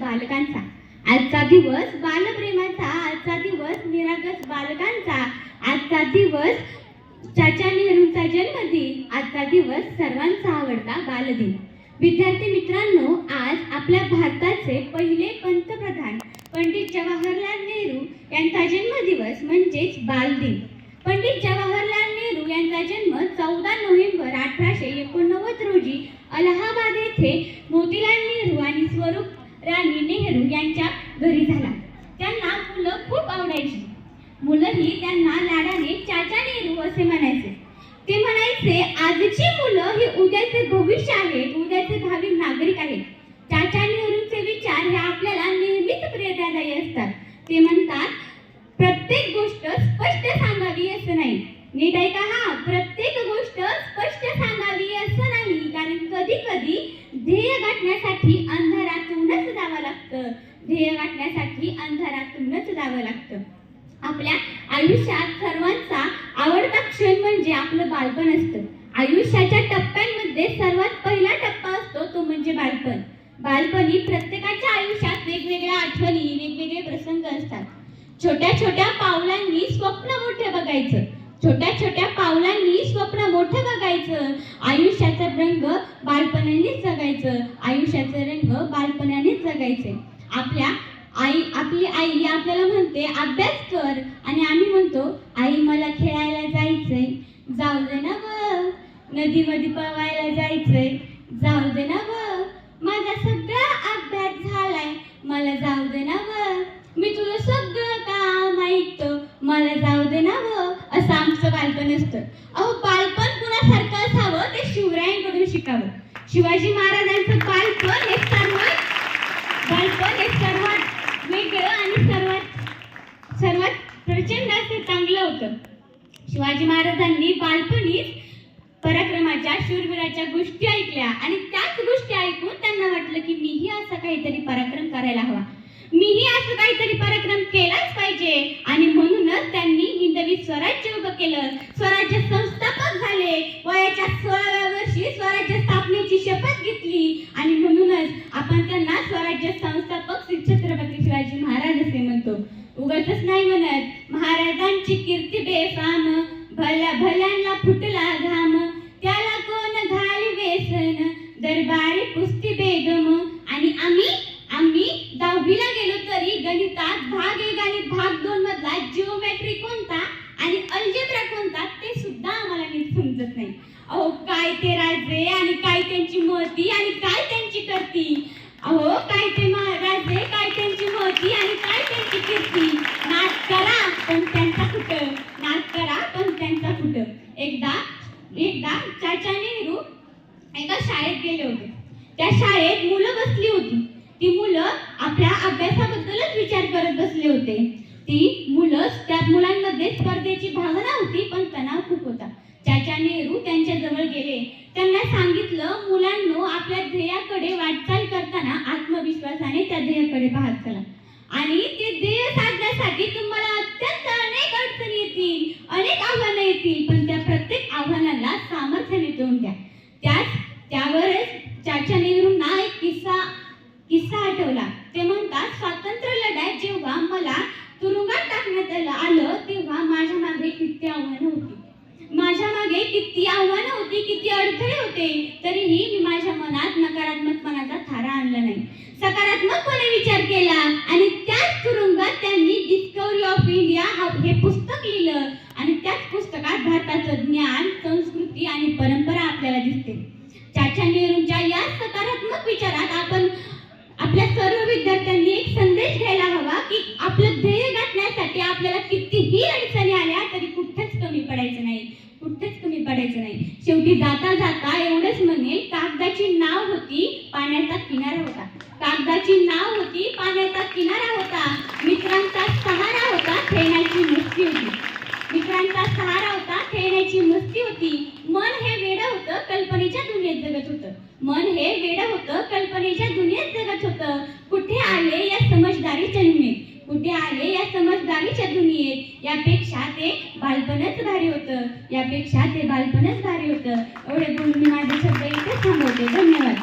बालकांचा. आजचा दिवस बालप्रेमाचा आजचा दिवस निरागस बालकांचा आजचा दिवस चाचा नेहरूंचा जन्मदिन आजचा दिवस सर्वांचा आवडता बालदिन. विद्यार्थी मित्रांनो आज आपल्या भारताचे पहिले पंतप्रधान पंडित जवाहरलाल नेहरू यांचा जन्मदिवस म्हणजेच बालदिन. पंडित जवाहरलाल नेहरू यांचा जन्म चौदा नोव्हेंबर अठराशे एकोणनव्वद रोजी अलाहाबाद येथे मोतीलाल नेहरू आणि स्वरूप राणी नेहरू यांच्या घरी झाला. त्यांना मुलं खूप आवडायची. मुलंही त्यांना लाडाने चाचा नेहरू असे म्हणायचे. ते म्हणायचे आजची मुलं हे उद्याचे भविष्य आहेत उद्याचे भावी नागरिक आहेत. चाचा नेहरूंचे विचार हे आपल्याला नेहमीच प्रेरणादायी असतात. ते म्हणतात प्रत्येक गोष्ट स्पष्ट सांगावी असं नाही. नीट ऐका हा प्रत्येक गोष्ट स्पष्ट सांगावी असं नाही. कारण कधी कधी ध्येय गाठण्यासाठी ध्येय गाठण्यासाठी अंधारातूनच जावं लागतं. आपल्या आयुष्यात सर्वांचा आवडता क्षण म्हणजे आपलं बालपण असतं. आयुष्याच्या टप्प्यांमध्ये सर्वात पहिला टप्पा असतो तो म्हणजे बालपण. बालपणी प्रत्येकाच्या आयुष्यात वेगवेगळ्या आठवणी वेगवेगळे प्रसंग असतात. छोट्या छोट्या पावलांनी स्वप्न मोठे बघायचं. छोट्या छोट्या पावलांनी स्वप्न मोठं बघायचं. आयुष्याचा रंग बालपणानेच जगायचं. आयुष्याचा रंग बालपणानेच जगायचे. आपल्या आई आपली आई ही आपल्याला म्हणते अभ्यास कर. आणि आम्ही म्हणतो आई मला खेळायला जायचंय. जाऊ दे ना ग. नदीमध्ये पवायला जायचंय. जाऊ दे ना ग. माझा सगळा अभ्यास झालाय. मला जाऊ दे ना ग. मी तुझं सगळं काम ऐकतो. मला जाऊ दे ना व असं आमचं बालपण असतं. अहो बालपण कुणासारखं असावं? ते शिवरायांकडून शिकावं. शिवाजी महाराजांचं बालपण हे सर्वात बालपण हे सर्वात वेगळं आणि सर्वात सर्वात प्रचंड असं चांगलं होतं. शिवाजी महाराजांनी बालपणीच पराक्रमाच्या शूरवीराच्या गोष्टी ऐकल्या. आणि त्याच गोष्टी ऐकून त्यांना वाटलं की मीही असा काहीतरी पराक्रम करायला हवा. मीही असं काहीतरी पराक्रम केलाच पाहिजे. आणि म्हणूनच त्यांनी हिंदवी स्वराज्य उभं केलं. स्वराज्य संस्था नाही म्हणत महाराजांची कीर्ती बेफाम भला भल्यांना फुटला घाम. त्याला कोण घाली वेसन दरबारी पुस्ती बेगम. आणि आम्ही आम्ही दहावीला गेलो तरी गणितात भाग एक आणि भाग दोन मधला जिओमेट्री कोणता आणि अल्जेब्रा कोणता ते सुद्धा आम्हाला नीट समजत नाही. अहो काय ते राजे आणि काय त्यांची मती आणि काय त्यांची करती? अहो काय ते महाराजे त्यांचा एकदा एकदा चाचा नेहरू एका शाळेत गेले होते. त्या शाळेत मुलं बसली होती. ती मुलं आपल्या अभ्यासाबद्दलच विचार करत बसले होते. ती मुलं त्या मुलांमध्ये स्पर्धेची भावना होती पण तणाव खूप होता. चाचा नेहरू त्यांच्या जवळ गेले. त्यांना सांगितलं मुलांनो आपल्या ध्येयाकडे वाटचाल करताना आत्मविश्वासाने त्या ध्येयाकडे पाहत चला. आणि ते ध्येय साधण्यासाठी तुम्हाला अत्यंत अनेक अडचणी येतील. किस्सा ते म्हणतात स्वातंत्र्य लढ्यात जेव्हा मला तुरुंगात टाकण्यात आलं आलं तेव्हा माझ्या मागे किती आव्हानं होती. माझ्या मागे किती आव्हानं होती किती अडथळे होते तरीही मी माझ्या मनात नकारात्मकपणाचा थारा आणला नाही. सकारात्मकपणे विचार केला आणि त्याच तुरुंगात त्यांनी डिस्कवरी ऑफ इंडिया हा हे पुस्तक लिहिलं आणि त्याच पुस्तकात भारताचं ज्ञान संस्कृती आणि परंपरा आपल्याला दिसते. चाचा नेहरूंच्या या सकारात्मक विचारात आपण आपल्या सर्व विद्यार्थ्यांनी एक संदेश घ्यायला हवा की आपलं ध्येय गाठण्यासाठी आपल्याला कितीही अडचणी आल्या तरी कुठेच कमी पडायचं नाही. कुठेच कमी पडायचं नाही. शेवटी जाता जाता एवढंच म्हणेल कागदाची नाव होती पाण्याचा किनारा होता. कागदाची नाव होती पाण्याचा किनारा होता. मित्रांचा सहारा होता खेळण्याची मस्ती होती. मित्रांचा सहारा होता खेळण्याची मस्ती होती. मन हे वेळ दुनियेत जगत होतं. मन हे वेड होतं कल्पनेच्या दुनियेत जगत होतं. कुठे आले या समजदारीच्या दुनियेत? कुठे आले या समजदारीच्या दुनियेत? यापेक्षा ते बालपणच भारी होतं. यापेक्षा ते बालपणच भारी होतं. एवढे बोलून मी माझे शब्द इथेच थांबवते धन्यवाद.